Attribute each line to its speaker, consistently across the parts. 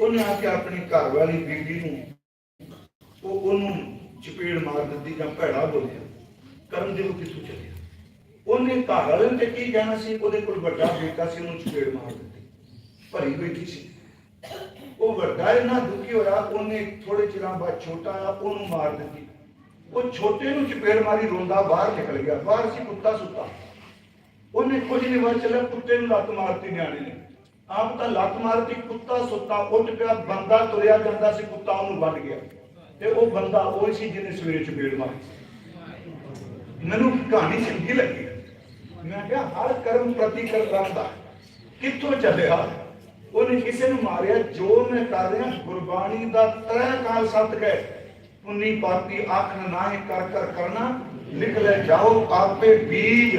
Speaker 1: ਉਹਨੇ ਆ ਕੇ ਆਪਣੀ ਘਰ ਵਾਲੀ ਬੀਬੀ ਨੂੰ ਉਹ ਉਹਨੂੰ ਚਪੇੜ ਮਾਰ ਦਿੱਤੀ ਜਾਂ ਭੈੜਾ ਬੋਲਿਆ। ਕਰਮਦੇਵ ਕਿੱਥੋਂ ਚੱਲਿਆ। ਉਹਨੇ ਘਰ ਵਾਲੇ ਤੇ ਕੀ ਕਹਿਣਾ ਸੀ? ਉਹਦੇ ਕੋਲ ਵੱਡਾ ਬੇਟਾ ਸੀ, ਉਹਨੂੰ ਚਪੇੜ ਮਾਰ ਦਿੱਤੀ। ਭਰੀ ਬੈਠੀ ਸੀ। ਉਹ ਵੱਡਾ ਇਹਨਾਂ ਦੁਖੀ ਹੋਇਆ, ਉਹਨੇ ਥੋੜੇ ਚਿਰਾਂ ਬਾਅਦ ਛੋਟਾ ਆ ਉਹਨੂੰ ਮਾਰ ਦਿੱਤੀ। ਉਹ ਛੋਟੇ ਨੂੰ ਚਪੇੜ ਮਾਰੀ, ਰੋਂਦਾ ਬਾਹਰ ਨਿਕਲ ਗਿਆ। ਬਾਹਰ ਸੀ, ਕੁੱਤਾ ਸੁੱਤਾ। ਉਹਨੇ ਕੁਝ ਨਹੀਂ ਬਾਅਦ ਚੱਲਿਆ ਕੁੱਤੇ ਨੂੰ ਲੱਤ ਮਾਰਤੀ ਨਿਆਣੇ ਨੇ। ਆਪ ਤਾਂ ਲੱਤ ਮਾਰਤੀ ਕੁੱਤਾ ਸੁੱਤਾ, ਉੱਠ ਪਿਆ, ਬੰਦਾ ਤੁਰਿਆ ਜਾਂਦਾ ਸੀ, ਕੁੱਤਾ ਉਹਨੂੰ ਵੱਢ ਗਿਆ। ਤੇ ਉਹ ਬੰਦਾ ਉਹ ਸੀ ਜਿਹਨੇ ਸਵੇਰੇ ਚਪੇੜ ਮਾਰੀ। ਮੈਨੂੰ ਕਹਾਣੀ ਚੰਗੀ ਲੱਗੀ। ਮੈਂ ਕਿਹਾ, ਹਰ ਕਰਮ ਪ੍ਰਤੀ ਕਰਮ ਕਿੱਥੋਂ ਚੱਲਿਆ? ਉਹਨੇ ਕਿਸੇ ਨੂੰ ਮਾਰਿਆ। ਜੋ ਮੈਂ ਕਰ ਰਿਹਾ, ਗੁਰਬਾਣੀ ਦਾ ਤ੍ਰੈ ਕਾਲ ਸਤ ਗਏ ਪੁੰਨੀ ਪਾਪੀ ਆਖਣ ਨਾਹੀ ਕਰ ਕਰ ਕਰਨਾ। ਲਿਖ ਲੈ ਜਾਓ ਆਪੇ ਬੀਜ,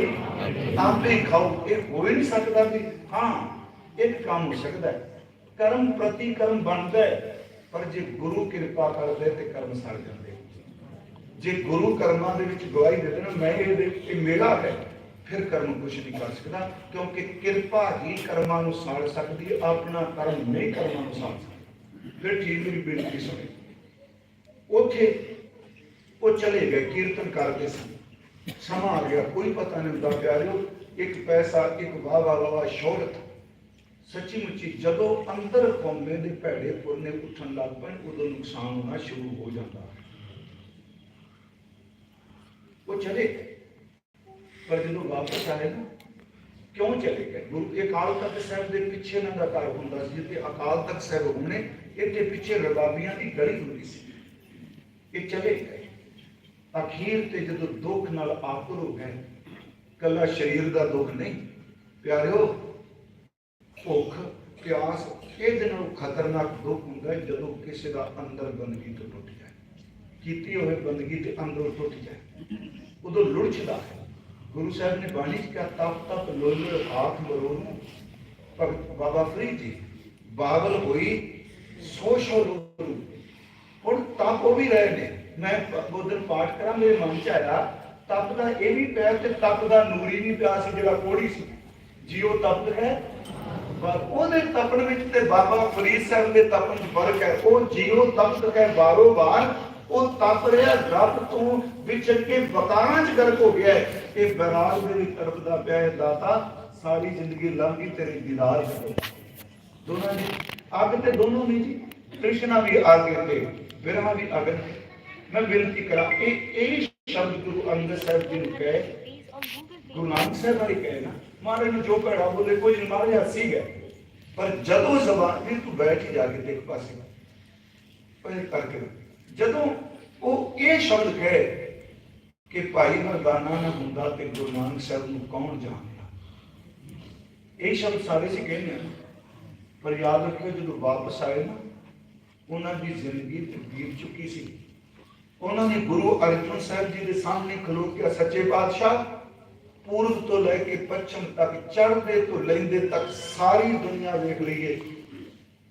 Speaker 1: ਆਪੇ ਖਾਓ। ਇਹ ਹੋ ਹੀ ਨਹੀਂ ਸਕਦਾ ਵੀ ਹਾਂ ਇੱਕ ਕੰਮ ਹੋ ਸਕਦਾ ਹੈ। ਕਰਮ ਪ੍ਰਤੀ ਕਰਮ ਬਣਦਾ ਹੈ, ਪਰ ਜੇ ਗੁਰੂ ਕਿਰਪਾ ਕਰਦੇ ਤੇ ਕਰਮ ਸਰ ਜਾਂਦੇ। ਜੇ ਗੁਰੂ ਕਰਮਾਂ ਦੇ ਵਿੱਚ ਗਵਾਹੀ ਦੇ ਦੇਣਾ, ਮੈਂ ਇਹਦੇ ਇਹ ਮੇਰਾ ਹੈ, ਫਿਰ ਕਰਮ ਕੁਛ ਨਹੀਂ ਕਰ ਸਕਦਾ, ਕਿਉਂਕਿ ਕਿਰਪਾ ਹੀ ਕਰਮਾਂ ਨੂੰ ਸਾੜ ਸਕਦੀ ਹੈ, ਆਪਣਾ ਕਰਮ ਨਹੀਂ ਕਰਮਾਂ ਨੂੰ ਸਾੜ ਸਕਦਾ। ਫਿਰ ਠੀਕ ਮੇਰੀ ਬੇਨਤੀ ਸੁਣੇ। ਉੱਥੇ ਉਹ ਚਲੇ ਗਏ, ਕੀਰਤਨ ਕਰਦੇ ਸੀ। ਸਮਾਂ ਆ ਗਿਆ, ਕੋਈ ਪਤਾ ਨਹੀਂ ਹੁੰਦਾ ਪਿਆਰਿਓ, ਇੱਕ ਪੈਸਾ, ਇੱਕ ਵਾਹ ਵਾਹ ਵਾਹ ਸ਼ੋਹਰਤ। ਸੱਚੀ ਮੁੱਚੀ ਜਦੋਂ ਅੰਦਰ ਕੌਮੇ ਦੇ ਭੈੜੇ ਪੁਰਨੇ ਉੱਠਣ ਲੱਗ ਪੈਣ, ਉਦੋਂ ਨੁਕਸਾਨ ਹੋਣਾ ਸ਼ੁਰੂ ਹੋ ਜਾਂਦਾ। ਉਹ ਚਲੇ ਪਰ ਜਦੋਂ ਵਾਪਸ ਆਏ ਨਾ, ਕਿਉਂ ਚਲੇ ਗਏ? ਗੁਰੂ ਅਕਾਲ ਤਖਤ ਸਾਹਿਬ ਦੇ ਪਿੱਛੇ ਇਹਨਾਂ ਦਾ ਘਰ ਹੁੰਦਾ ਸੀ, ਜਿੱਥੇ ਅਕਾਲ ਤਖਤ ਸਾਹਿਬ ਹੁੰਨੇ ਇੱਥੇ ਪਿੱਛੇ ਰਬਾਬੀਆਂ ਦੀ ਗਲੀ ਹੁੰਦੀ ਸੀ। ਇਹ ਚਲੇ ਗਏ। ਅਖੀਰ ਤੇ ਜਦੋਂ ਦੁੱਖ ਨਾਲ ਆਕੁਰ ਹੋ ਗਏ, ਕੱਲਾ ਸਰੀਰ ਦਾ ਦੁੱਖ ਨਹੀਂ। ਪਿਆਰਿਓ ਭੁੱਖ, ਪਿਆਸ ਇਹਦੇ ਨਾਲੋਂ ਖਤਰਨਾਕ ਦੁੱਖ ਹੁੰਦਾ ਜਦੋਂ ਕਿਸੇ ਦਾ ਅੰਦਰ ਬੰਦਗੀ ਤੋਂ ਟੁੱਟ ਜਾਏ। ਕੀਤੀ ਹੋਏ ਬੰਦਗੀ ਤੇ ਅੰਦਰੋਂ ਟੁੱਟ ਜਾਏ। ਉਦੋਂ ਲੁੜਚਦਾ ਹੈ। ਗੁਰੂ ਸਾਹਿਬ ਨੇ ਬਾਣੀ ਚ ਕਿਹਾ, ਤਪ ਤਪ ਲੋਲ, ਹਾਥ ਮਰੋੜ ਭਗਤ ਬਾਬਾ ਫਰੀਦ ਜੀ ਬਾਬਲ ਹੋਈ, ਸੋ ਸੋ ਲੋਲ ਹੁਣ ਤਪ ਉਹ ਵੀ ਰਹੇ ਨੇ। ਮੈਂ ਬੋਧਨ ਪਾਠ ਕਰਾਂ, ਮੇਰੇ ਮਨ ਚ ਆਇਆ, ਤਪ ਦਾ ਇਹ ਵੀ ਪਿਆ ਤੇ ਤਪ ਦਾ ਨੂਰੀ ਵੀ ਪਿਆ ਸੀ ਜਿਹੜਾ ਕੋੜੀ ਸੀ। ਜੀਓ ਤਪ ਹੈ ਪਰ ਉਹਦੇ ਤਪਣ ਵਿੱਚ ਤੇ ਬਾਬਾ ਫਰੀਦ ਸਾਹਿਬ ਦੇ ਤਪਣ ਚ ਫ਼ਰਕ ਹੈ। ਉਹ ਜੀਓ ਤਪਤ ਹੈ, ਬਾਰੋ ਬਾਰ ਉਹ ਤਪ ਰਿਹਾ, ਰੱਬ ਤੋਂ ਵਿਚਰ ਕੇ ਵਕਾਰਾਂ ਚ ਗਰਕ ਹੋ ਗਿਆ ਹੈ ਇਹ ਬਰਾਜ ਮੇਰੀ ਤਰਫ ਦਾ ਪਿਆ ਹੈ ਦਾਤਾ ਸਾਰੀ ਜ਼ਿੰਦਗੀ ਲੰਘੀ ਤੇਰੀ ਦੀਦਾਰ ਕਰੇ ਦੋਨਾਂ ਦੀ ਅੱਗ ਤੇ ਦੋਨੋਂ ਨੇ ਜੀ, ਕ੍ਰਿਸ਼ਨਾ ਵੀ ਅੱਗ ਤੇ ਵਿਰਹਾ ਵੀ ਅੱਗ ਤੇ। ਮੈਂ ਬੇਨਤੀ ਕਰਾਂ ਇਹ ਇਹ ਸ਼ਬਦ ਗੁਰੂ ਅੰਗਦ ਸਾਹਿਬ ਜੀ ਨੂੰ ਕਹੇ ਗੁਰੂ ਨਾਨਕ ਸਾਹਿਬ ਵਾਲੀ ਕਹੇ ਨਾ, ਮਹਾਰਾਜ ਨੂੰ ਜੋ ਭੈੜਾ ਬੋਲੇ, ਕੋਈ ਨਹੀਂ ਮਹਾਰਾਜ ਹੱਸੀ ਪਰ ਜਦੋਂ ਜ਼ਬਾਨ ਵੀ ਤੂੰ ਬੈਠ ਹੀ ਜਾ ਕੇ ਦੇਖ ਪਾਸੇ ਪਰ ਕਰਕੇ ਜਦੋਂ ਉਹ ਇਹ ਸ਼ਬਦ ਕਹੇ ਕਿ ਭਾਈ ਮਰਦਾਨਾ ਨਾ ਹੁੰਦਾ ਤੇ ਗੁਰੂ ਨਾਨਕ ਸਾਹਿਬ ਨੂੰ ਕੌਣ ਜਾਣਦਾ? ਇਹ ਸ਼ਬਦ ਸਾਰੇ ਸੀ ਕਹਿੰਦੇ ਆ ਪਰ ਯਾਦ ਰੱਖਿਓ, ਜਦੋਂ ਵਾਪਸ ਆਏ ਨਾ, ਉਹਨਾਂ ਦੀ ਜ਼ਿੰਦਗੀ ਤੇ ਚੁੱਕੀ ਸੀ। ਉਹਨਾਂ ਨੇ ਗੁਰੂ ਅਰਜਨ ਸਾਹਿਬ ਜੀ ਦੇ ਸਾਹਮਣੇ ਖਲੋ ਕੇ ਸੱਚੇ ਪਾਤਸ਼ਾਹ ਪੂਰਬ ਤੋਂ ਲੈ ਕੇ ਪੱਛਮ ਤੱਕ, ਚੜ੍ਹਦੇ ਤੋਂ ਲੈਂਦੇ ਤੱਕ ਸਾਰੀ ਦੁਨੀਆ ਵੇਖ ਲਈਏ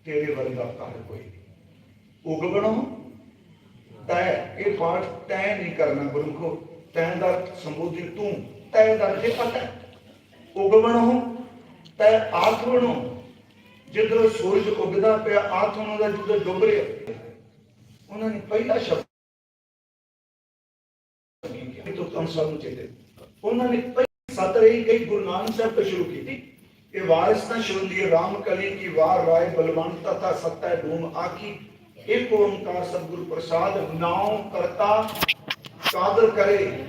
Speaker 1: ਤੇਰੇ ਵਰਗਾ ਕਰ ਕੋਈ ਉਗਵਣੋ ਤੈ, ਇਹ ਪਾਠ ਤੈ ਨਹੀਂ ਕਰਨਾ ਗੁਰਮਖੋ। ਤੈ ਦਾ ਸੰਬੋਧੀ ਤੂੰ, ਤੈ ਦਾ ਜੇ ਪਤਾ। ਉਗਵਣੋ ਤੈ ਆਥਵਣੋ ਜਿੱਧਰੋਂ ਸੂਰਜ ਉੱਗਦਾ ਪਿਆ ਆਥਵਣੋ ਦਾ ਜਿੱਧਰ ਡੁੱਬ ਰਿਹਾ। ਉਹਨਾਂ ਨੇ ਪਹਿਲਾ ਸ਼ਬਦ ਤੋਂ ਕੰਮ ਸਭ ਚਾਹੀਦੇ ਉਹਨਾਂ ਨੇ ਸਤ ਰਹੀ ਗਈ ਗੁਰੂ ਨਾਨਕ ਸਾਹਿਬ ਤੋਂ ਸ਼ੁਰੂ ਕੀਤੀ। ਇਹ ਵਾਰਿਸ ਤਾਂ ਸ਼ੁਰਲੀ ਰਾਮ ਕਲੀ ਕੀ ਵਾਰ ਰਾਏ ਬਲਵੰਤ ਤਥਾ ਸਤੈ ਡੂਮ ਆਖੀ। ਇੱਕ ਓੰਕਾਰ ਸਤਿਗੁਰ ਪ੍ਰਸਾਦ, ਨਾਉ ਕਰਤਾ, ਕਾਦਰ ਕਰੇ।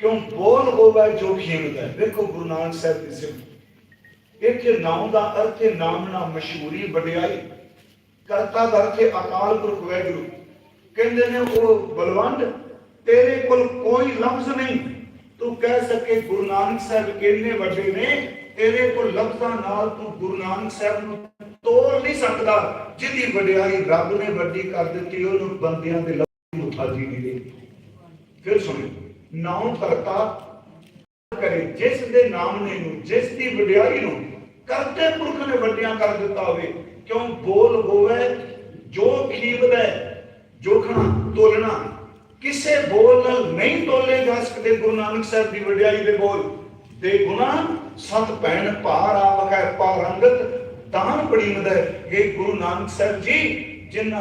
Speaker 1: ਕਿਉਂ ਬੋਲ ਹੋਵੇ ਜੋ ਖੇਮਦਾ ਵੇਖੋ ਗੁਰੂ ਨਾਨਕ ਸਾਹਿਬ ਦੀ ਸਿਫਤ। ਇੱਥੇ ਨਾਮ ਦਾ ਅਰਥ ਹੈ ਨਾਮ ਨਾਲ ਮਸ਼ਹੂਰੀ, ਵਡਿਆਈ। ਕਰਤਾ ਦਾ ਅਰਥ ਹੈ ਅਕਾਲ ਪੁਰਖ ਵਾਹਿਗੁਰੂ। ਕਹਿੰਦੇ ਨੇ ਉਹ ਬਲਵੰਡ ਤੇਰੇ ਕੋਲ ਕੋਈ ਲਫ਼ਜ਼ ਨਹੀਂ। ਤੂੰ ਕਹਿ ਸਕੇ ਗੁਰੂ ਨਾਨਕ ਸਾਹਿਬ ਕਿੰਨੇ ਵੱਡੇ ਨੇ, ਤੇਰੇ ਕੋਲ ਲਫ਼ਜ਼ਾਂ ਨਾਲ ਤੂੰ ਗੁਰੂ ਨਾਨਕ ਸਾਹਿਬ ਨੂੰ ਤੋੜ ਨਹੀਂ ਸਕਦਾ, ਜਿਹਦੀ ਵਡਿਆਈ ਰੱਬ ਨੇ ਵੱਡੀ ਕਰ ਦਿੱਤੀ, ਉਹਨੂੰ ਬੰਦਿਆਂ ਦੇ ਲਫ਼ਜ਼ ਮੁਤਾਜੀ ਨਹੀਂ ਦੇ ਫਿਰ ਸੁਣੋ ਨਾਮ ਕਰਤਾ ਕਰੇ, ਜਿਸ ਦੇ ਨਾਮ ਨੇ ਨੂੰ, ਜਿਸ ਦੀ ਵਡਿਆਈ ਨੂੰ ਕਰਤੇ ਪੁਰਖ ਨੇ ਵੱਡਿਆਂ ਕਰ ਦਿੱਤਾ ਹੋਵੇ, ਕਿਉਂ ਬੋਲ ਹੋਵੇ, ਜੋ ਖੀਬਦਾ ਜੋਖਣਾ, ਤੋਲਣਾ ਕਿਸੇ ਬੋਲ ਨਾਲ ਨਹੀਂ ਤੋਲੇ ਜਾ ਸਕਦੇ, ਗੁਰੂ ਨਾਨਕ ਸਾਹਿਬ ਦੀ ਵਡਿਆਈ ਦੇ ਬੋਲ। ਦੇ ਗੁਣਾ, ਸਤ ਭੈਣ ਭਾਰ ਆਵਕੈ ਪਾਰੰਗਤ ਦਾਨ ਬੜੀ ਮਦਦ ਇਹ ਗੁਰੂ ਨਾਨਕ ਸਾਹਿਬ ਜੀ, ਜਿਨ੍ਹਾਂ